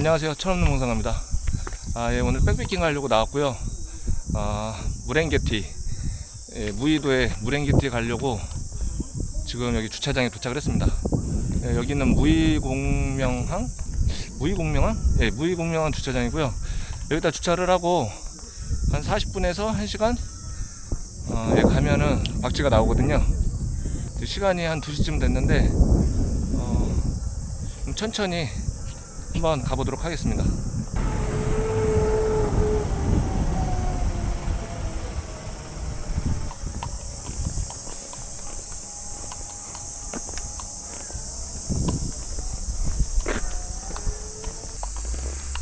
안녕하세요. 철없는 몽상입니다. 아, 예, 오늘 백패킹 하려고 나왔고요. 아, 무랭게티, 예, 무의도에 무랭게티 가려고 지금 여기 주차장에 도착을 했습니다. 예, 여기는 무의공명항? 무의공명항? 예, 무의공명항 주차장이고요. 여기다 주차를 하고 한 40분에서 1시간 어, 예, 가면은 박쥐가 나오거든요. 시간이 한 2시쯤 됐는데 어, 좀 천천히 한번 가보도록 하겠습니다.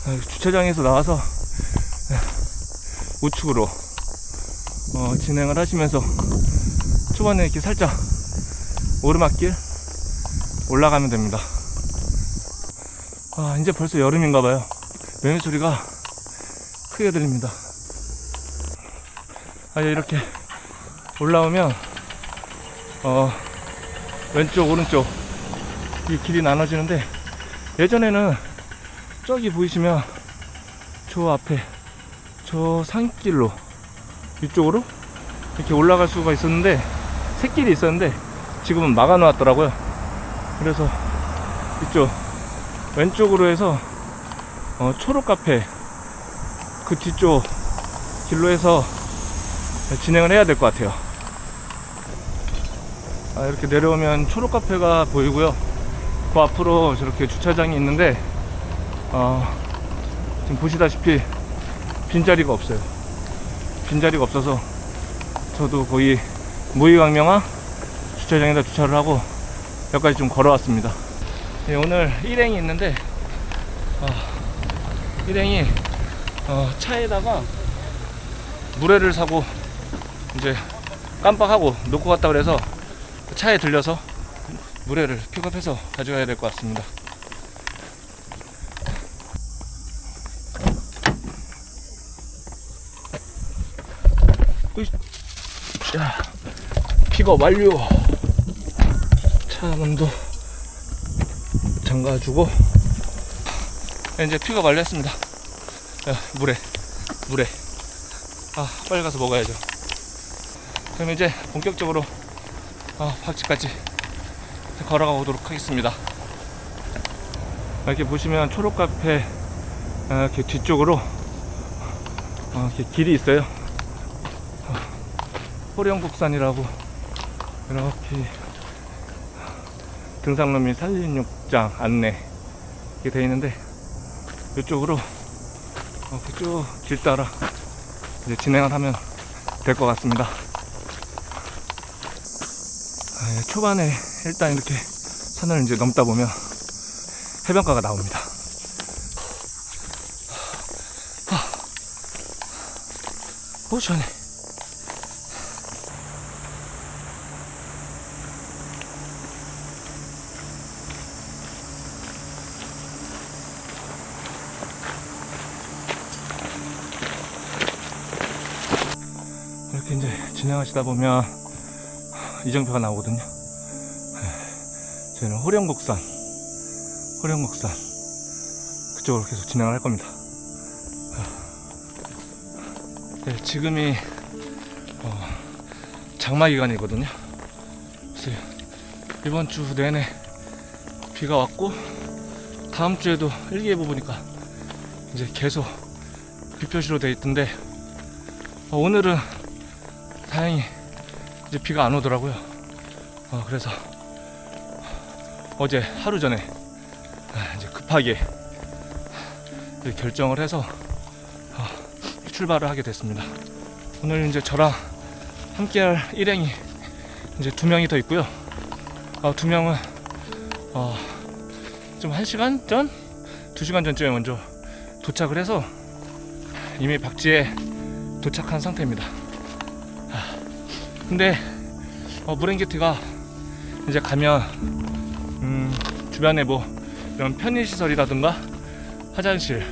아, 주차장에서 나와서 네, 우측으로 어, 진행을 하시면서 초반에 이렇게 살짝 오르막길 올라가면 됩니다. 아, 이제 벌써 여름인가 봐요. 매미 소리가 크게 들립니다. 아, 예, 이렇게 올라오면, 어, 왼쪽, 오른쪽, 이 길이 나눠지는데, 예전에는 저기 보이시면, 저 앞에, 저 산길로, 이쪽으로 이렇게 올라갈 수가 있었는데, 새길이 있었는데, 지금은 막아 놓았더라고요. 그래서, 이쪽, 왼쪽으로 해서 어, 초록 카페 그 뒤쪽 길로 해서 진행을 해야 될 것 같아요. 아, 이렇게 내려오면 초록 카페가 보이고요. 그 앞으로 저렇게 주차장이 있는데 어, 지금 보시다시피 빈자리가 없어요. 빈자리가 없어서 저도 거의 무의강명화 주차장에다 주차를 하고 여기까지 좀 걸어왔습니다. 예, 오늘 일행이 있는데 어, 일행이 어, 차에다가 물회를 사고 이제 깜빡하고 놓고 갔다 그래서 차에 들려서 물회를 픽업해서 가져가야 될 것 같습니다. 자, 픽업 완료. 차 문도 잠가주고. 이제 픽업 완료했습니다. 야, 물에 물에. 아 빨리 가서 먹어야죠. 그럼 이제 본격적으로 아, 박지까지 걸어가 보도록 하겠습니다. 이렇게 보시면 초록 카페 아, 이렇게 뒤쪽으로 어, 이렇게 길이 있어요. 어, 호령국산이라고 이렇게 등산로 및 산림욕 장 안내 이렇게 되어 있는데 이쪽으로 어, 그쪽 길 따라 이제 진행을 하면 될 것 같습니다. 아, 예, 초반에 일단 이렇게 산을 이제 넘다 보면 해변가가 나옵니다. 아, 오 시원해. 진행하시다 보면 이정표가 나오거든요. 네, 저희는 호령곡산, 호령곡산 그쪽으로 계속 진행을 할 겁니다. 네, 지금이 어, 장마 기간이거든요. 그래서 이번 주 내내 비가 왔고 다음 주에도 일기예보 보니까 이제 계속 비 표시로 돼 있던데 어, 오늘은 다행히 이제 비가 안 오더라고요. 어, 그래서 어제 하루 전에 아, 이제 급하게 이제 결정을 해서 어, 출발을 하게 됐습니다. 오늘 이제 저랑 함께할 일행이 이제 두 명이 더 있고요. 어, 두 명은 어, 좀 한 시간 전, 두 시간 전쯤에 먼저 도착을 해서 이미 박지에 도착한 상태입니다. 아, 근데 어, 무랭게티가 이제 가면 음, 주변에 뭐 이런 편의 시설이라든가 화장실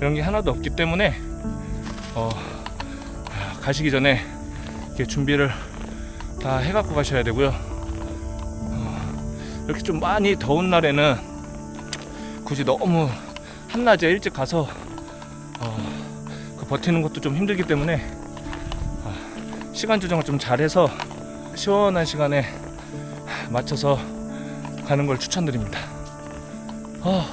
이런 게 하나도 없기 때문에 어, 가시기 전에 이렇게 준비를 다 해갖고 가셔야 되고요. 어, 이렇게 좀 많이 더운 날에는 굳이 너무 한낮에 일찍 가서 어, 그 버티는 것도 좀 힘들기 때문에 아, 시간 조정을 좀 잘해서 시원한 시간에 맞춰서 가는 걸 추천드립니다. 어.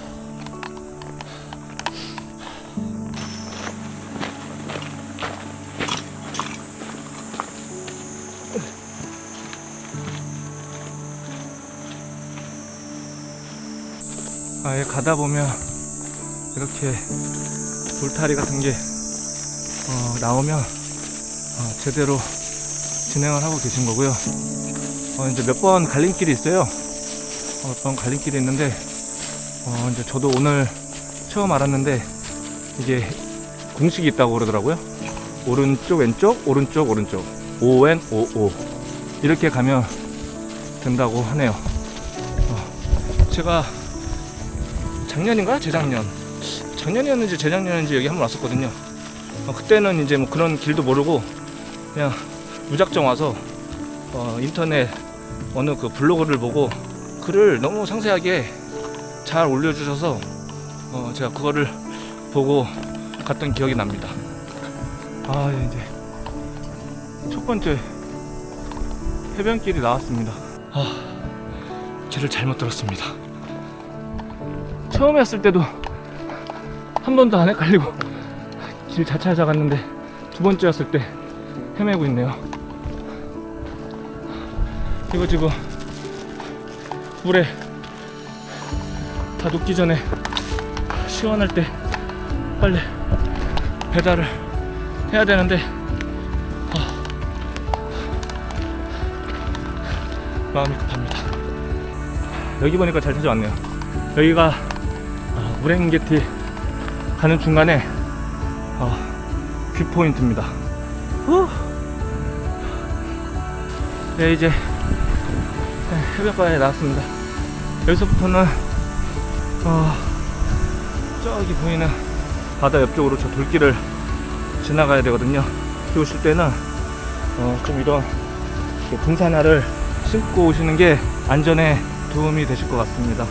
아예 가다 보면 이렇게 울타리 같은 게 어, 나오면 어, 제대로 진행을 하고 계신 거고요. 어, 이제 몇 번 갈림길이 있어요. 어, 몇번 갈림길이 있는데 어, 이제 저도 오늘 처음 알았는데 이게 공식이 있다고 그러더라고요. 오른쪽 왼쪽 오른쪽 오른쪽 ON OO 이렇게 가면 된다고 하네요. 어, 제가 작년인가 재작년 작년이었는지 재작년인지 여기 한 번 왔었거든요. 어, 그때는 이제 뭐 그런 길도 모르고 그냥 무작정 와서 어, 인터넷 어느 그 블로그를 보고 글을 너무 상세하게 잘 올려주셔서 어, 제가 그거를 보고 갔던 기억이 납니다. 아 예, 이제 첫 번째 해변길이 나왔습니다. 아 길을 잘못 들었습니다. 처음에 왔을 때도 한 번도 안 헷갈리고 길 잘 찾아갔는데 두 번째 왔을 때 헤매고 있네요. 이거 지금 물에 다 녹기 전에 시원할 때 빨리 배달을 해야 되는데 아, 마음이 급합니다. 여기 보니까 잘 찾아왔네요. 여기가 아, 무랭게티 가는 중간에 어, 뷰 포인트입니다. 후. 네 이제 네, 해변가에 나왔습니다. 여기서부터는 어, 저기 보이는 바다 옆쪽으로 저 돌길을 지나가야 되거든요. 비 오실 때는 어, 좀 이런 등산화를 신고 오시는 게 안전에 도움이 되실 것 같습니다.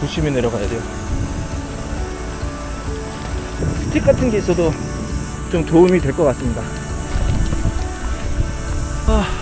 조심히 내려가야 돼요. 스틱 같은 게 있어도 좀 도움이 될 것 같습니다. 아.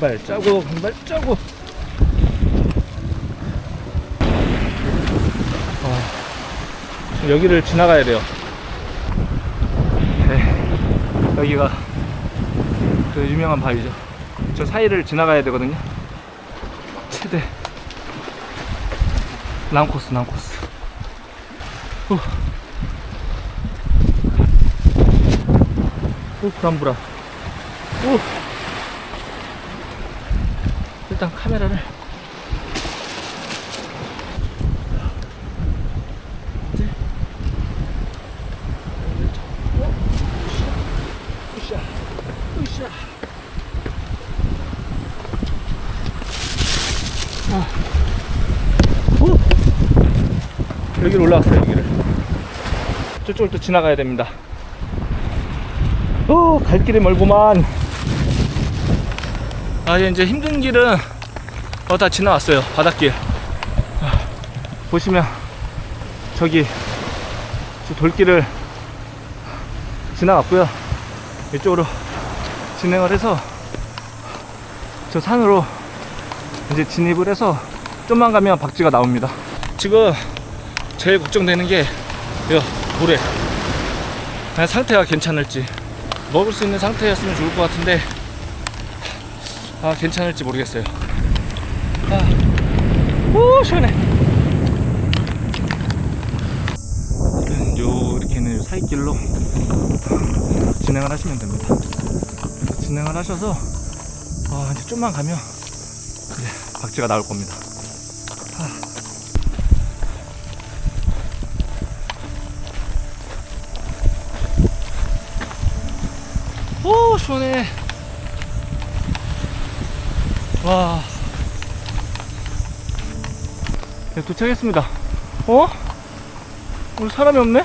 발자국, 한 발자국. 어, 여기를 지나가야 돼요. 네, 여기가 그 유명한 바위죠. 저 사이를 지나가야 되거든요. 최대 랑코스, 랑코스. 후. 오, 불안불안. 오! 일단 카메라를. 여기로 올라왔어요, 여기를. 저쪽을 또 지나가야 됩니다. 어, 갈 길이 멀구만. 아, 이제 힘든 길은 어, 다 지나왔어요. 바닷길. 아, 보시면 저기 저 돌길을 지나갔고요. 이쪽으로 진행을 해서 저 산으로 이제 진입을 해서 좀만 가면 박쥐가 나옵니다. 지금 제일 걱정되는 게 이거 모래. 아, 상태가 괜찮을지 먹을 수 있는 상태였으면 좋을 것 같은데 아 괜찮을지 모르겠어요. 아, 오 시원해. 요 이렇게는 요 사이길로 진행을 하시면 됩니다. 진행을 하셔서 아, 이제 좀만 가면 이제 박쥐가 나올 겁니다. 오 시원해 와 네, 도착했습니다 어? 오늘 사람이 없네?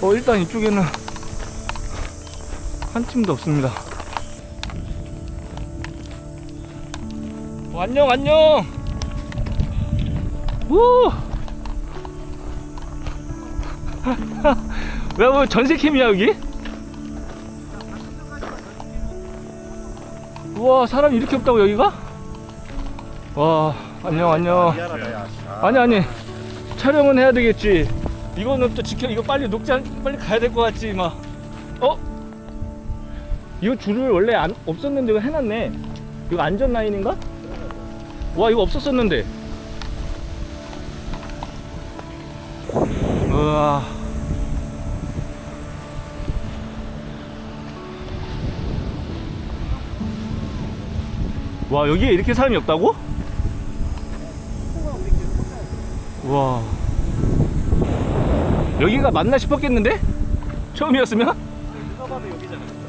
어 일단 이쪽에는 한 팀도 없습니다 어, 안녕 안녕 우 왜, 뭐 전세캠이야, 여기? 와, 사람이 이렇게 없다고, 여기가? 와, 안녕, 안녕. 아니, 아니. 촬영은 해야 되겠지. 이거는 또 지켜, 이거 빨리 녹장, 빨리 가야 될 것 같지, 막. 어? 이거 줄을 원래 안, 없었는데 이거 해놨네. 이거 안전 라인인가? 와, 이거 없었었는데. 우와. 와 여기에 이렇게 사람이 없다고? 와 여기가 맞나 싶었겠는데? 처음이었으면?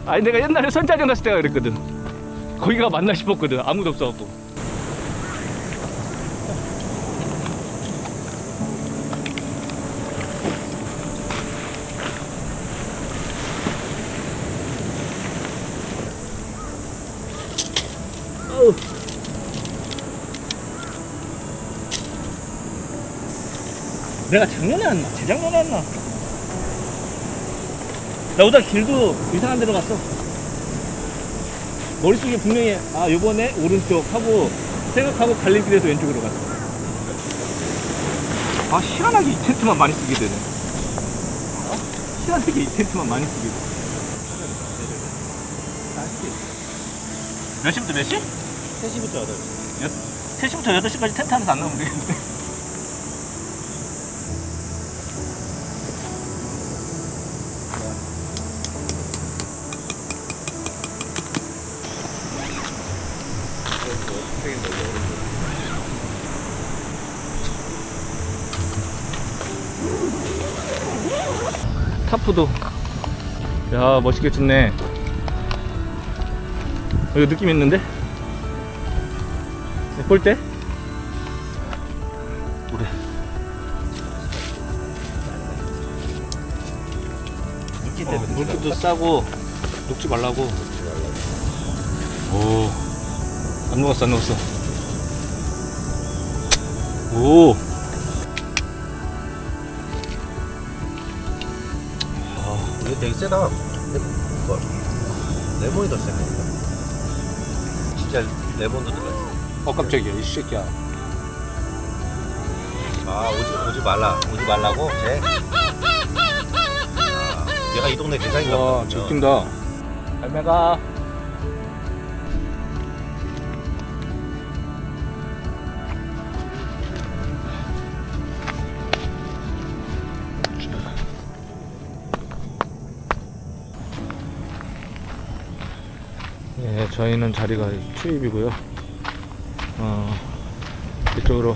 아니 내가 옛날에 선자령 갔을 때가 그랬거든 거기가 맞나 싶었거든 아무도 없어갖고 내가 작년에 왔나? 재작년에 왔나? 나보다 길도 이상한 데로 갔어. 머릿속에 분명히, 아, 요번에 오른쪽 하고 생각하고 갈림길에서 왼쪽으로 갔어. 아, 희한하게 이 텐트만 많이 쓰게 되네. 어? 희한하게 이 텐트만 많이 쓰게 돼. 몇 시부터 몇 시? 3시부터 8시. 3시부터 8시까지 텐트 하면서 안 나오면 되겠는데. 타프도 야 멋있게 짓네 이거 느낌 있는데? 볼 때? 그래. 물기 어, 때문에. 물기도 싸고 녹지 말라고. 오. 안 녹았어, 안 녹았어. 오. 이거 되게 세다. 이거 레몬이 더 세네. 진짜 레몬도 들어있어. 어, 깜짝이야, 이 새끼야. 아, 오지, 오지 말라. 오지 말라고? 쟤? 아, 얘가 이 동네 대장인가 와, 보다. 저 웃긴다. 갈매가. 저희는 자리가 추입이고요. 어, 이쪽으로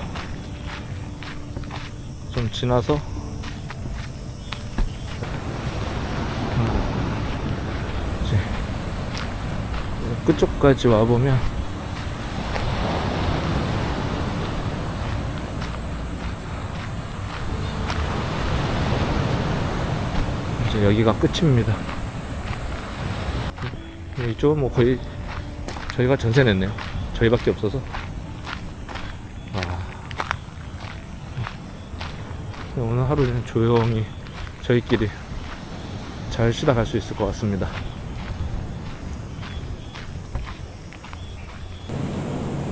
좀 지나서 끝쪽까지 와보면 이제 여기가 끝입니다. 이쪽은 뭐 거의 저희가 전세 냈네요. 저희밖에 없어서. 아. 오늘 하루 는 조용히 저희끼리 잘 쉬다 갈 수 있을 것 같습니다.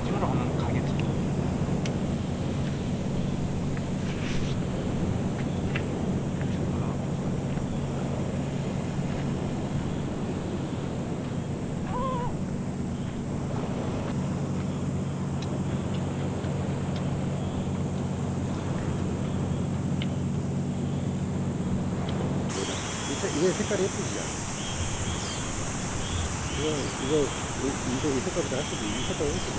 찍으러 가면 가겠지. 이게 색깔이 예쁘지? 이거, 이거, 이- 이거 이 색깔보다 훨씬 더- 이 색깔이 예쁘지?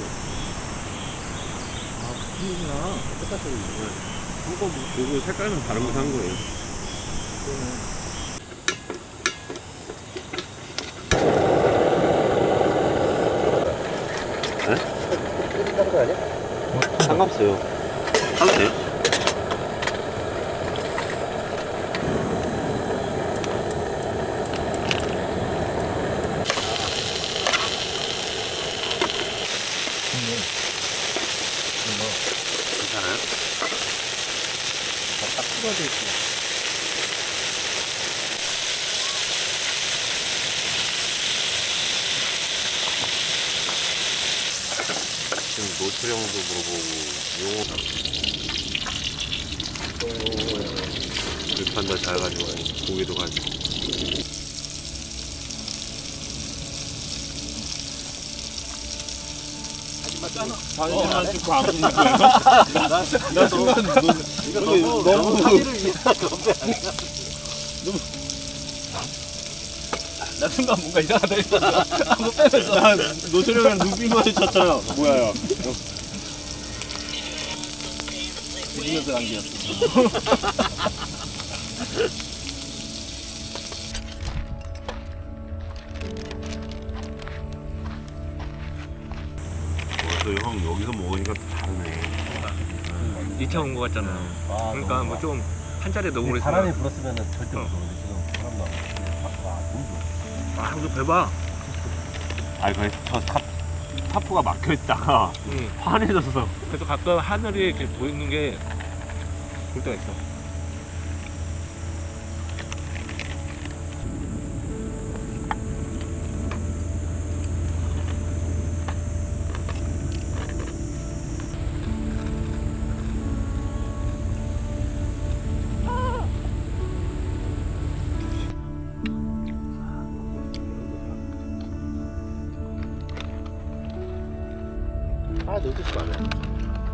아, 그렇구나. 똑같은 거. 한거 보고 색깔만 다른 거 산 거예요. 끓인다는 거 아니야? 상관없어요. 괜찮아요? 딱 풀어져 있어. 지금 노출형도 물어보고 용어 불판도 잘 가져와요. 고기도 가지고. 이거 너무, 너무 사기를 위해 나 순간 뭔가 이상하다 했어. 한번 빼면서. 나 노트령이랑 눈빛 마주쳤잖아. 뭐야, 뒤지면서 안기였어. 또 형 여기서 먹으니까 또 다르네. 이차 온 거 같잖아. 아, 그러니까 뭐 좀 한 자리에 너무 오래 바람이 있으면. 불었으면 절대 못 오는데 지금 바람 나고. 와, 너무 좋아. 아, 이거 배봐. 아니 그래 저 탑, 타프가 막혀 있다가 응. 환해져서 그래서 가끔 하늘이 이렇게 보이는 게 볼 때가 있어.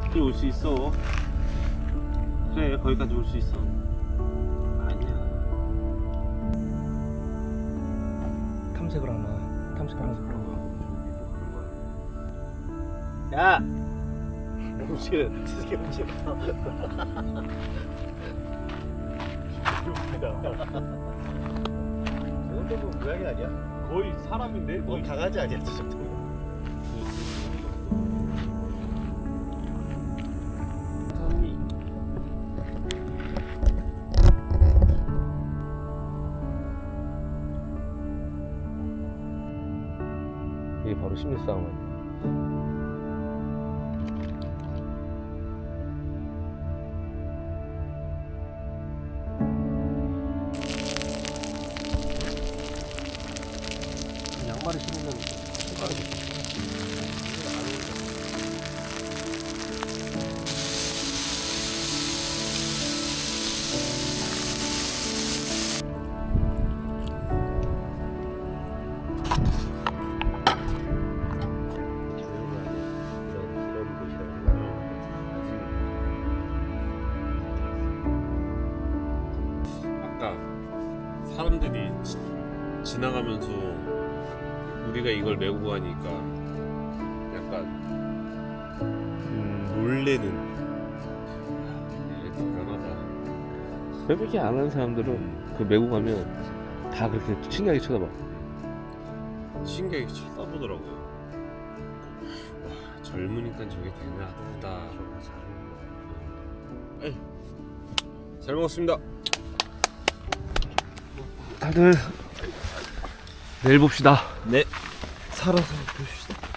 여기 올수 있어. 그래 거기까지 올 수 있어. 아니야. 탐색을 하나. 탐색을 하나. 야! 음식은 치즈케 음식. 저것도 뭐 모양이 아니야? 거의 사람인데 뭐 강아지 아니야, 저 정도. 이 심리 싸움이야. 양말을 신으면 빼빼기 안 하는 사람들은 그 메고 가면 다 그렇게 신기하게 쳐다봐. 신기하게 쳐다보더라고요 와 젊으니까 저게 되나 보다 에이, 잘 먹었습니다 다들 내일 봅시다. 네. 살아서 봅시다.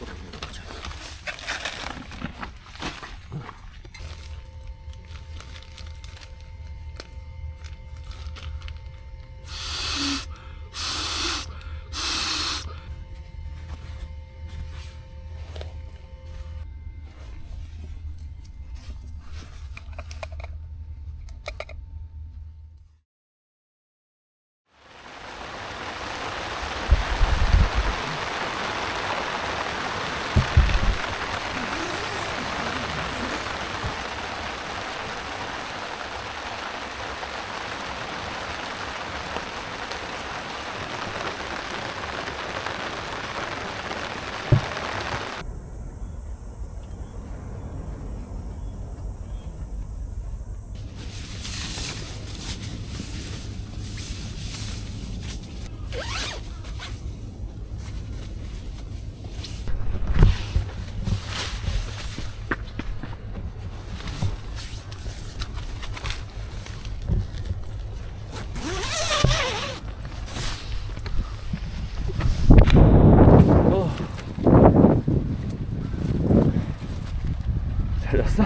잘 잤어?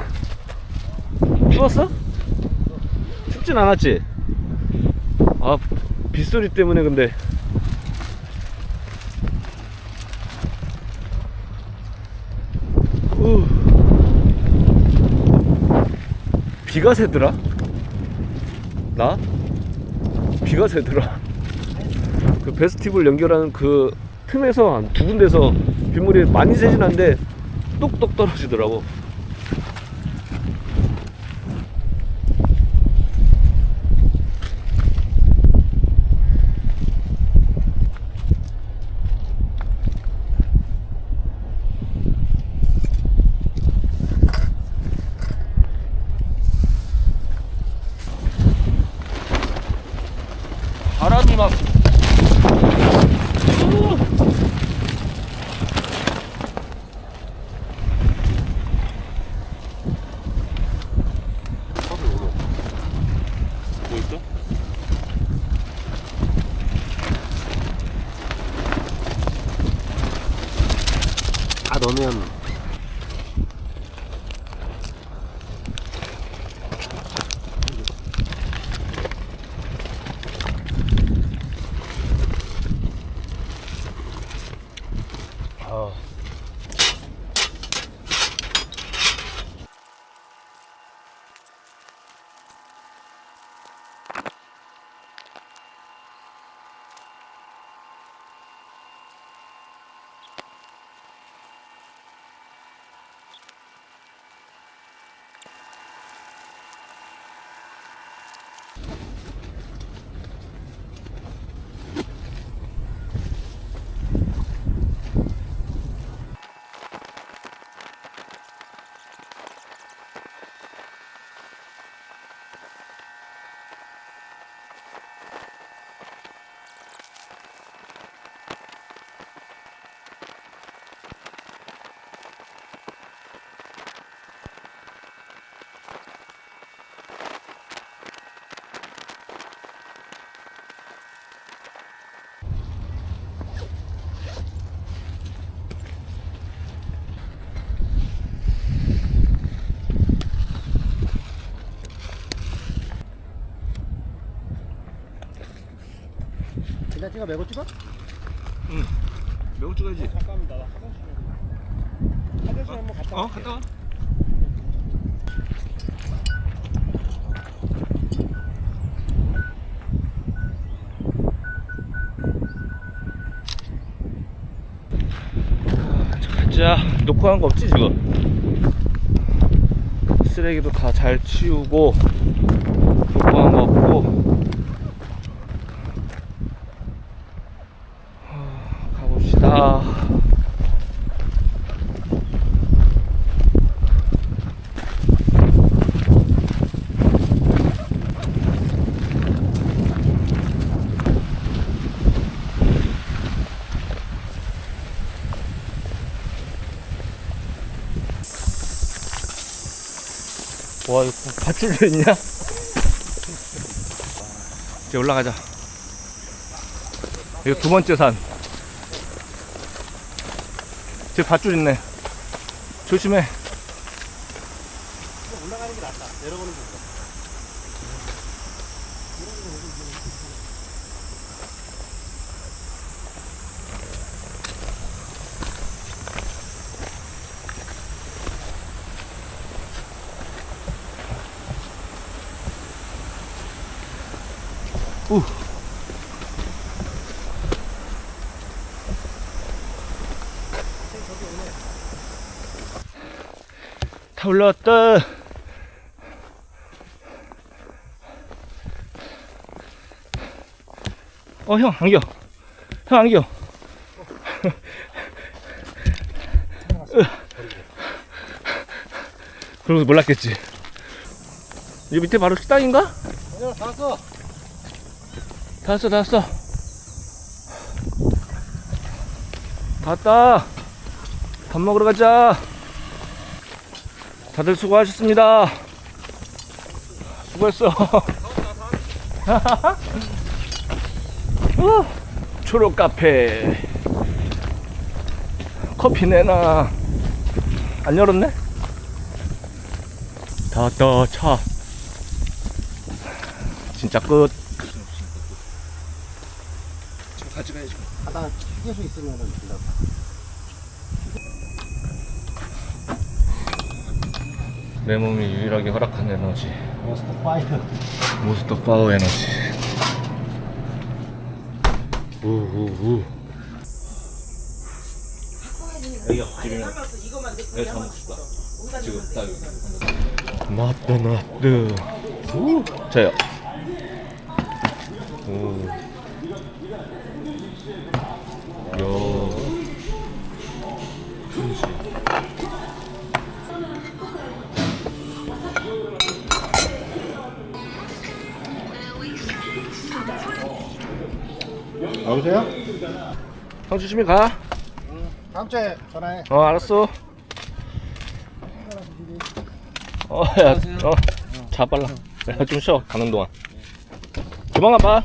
추웠어? 춥진 않았지? 아 빗소리 때문에 근데 후. 비가 새더라? 나? 비가 새더라 그 베스티블 연결하는 그 틈에서 한 두 군데서 빗물이 많이 새진 않는데 똑똑 떨어지더라고 바람이 막 뭐 있어? 다 넣으면 그냥 찍어 메고 찍어? 매우 찍어야지 잠깐만 나 화장실 화장실 한번 갔다 어? 갔다 와 가자 놓고 간거 없지 지금 쓰레기도 다 잘 치우고 간거 없고 하, 가봅시다 와 이거 밧줄도 있냐? 이제 올라가자 이거 두 번째 산. 제 밧줄 있네. 조심해. 올라가는 게 낫다. 내려가는 게 낫다. 다 올라왔다. 어, 형, 안겨. 형, 안겨. 그러고 몰랐겠지. 이 밑에 바로 식당인가? 아니야, 다 왔어. 다 왔어, 다 왔어. 다 왔다. 밥 먹으러 가자. 다들 수고하셨습니다. 수고했어. 우, 초록 카페. 커피 내놔. 안 열었네? 다 왔다, 차. 진짜 끝. 하다 휴게소 있으면은 된다. 내 몸이 유일하게 허락한 에너지. 모스트 파이터. 모스터 파워 에너지. 우우우. 여기가 지금 내가 잘 먹고 싶다. 지금 딱 여기. 나트 나트. 우. 저요. 오. 요. 여보세요? 형 조심히 가. 다음 주에 전화해. 어 알았어. 어, 야, 어, 자 빨라. 내가 좀 쉬어 가는 동안. 조만간 봐.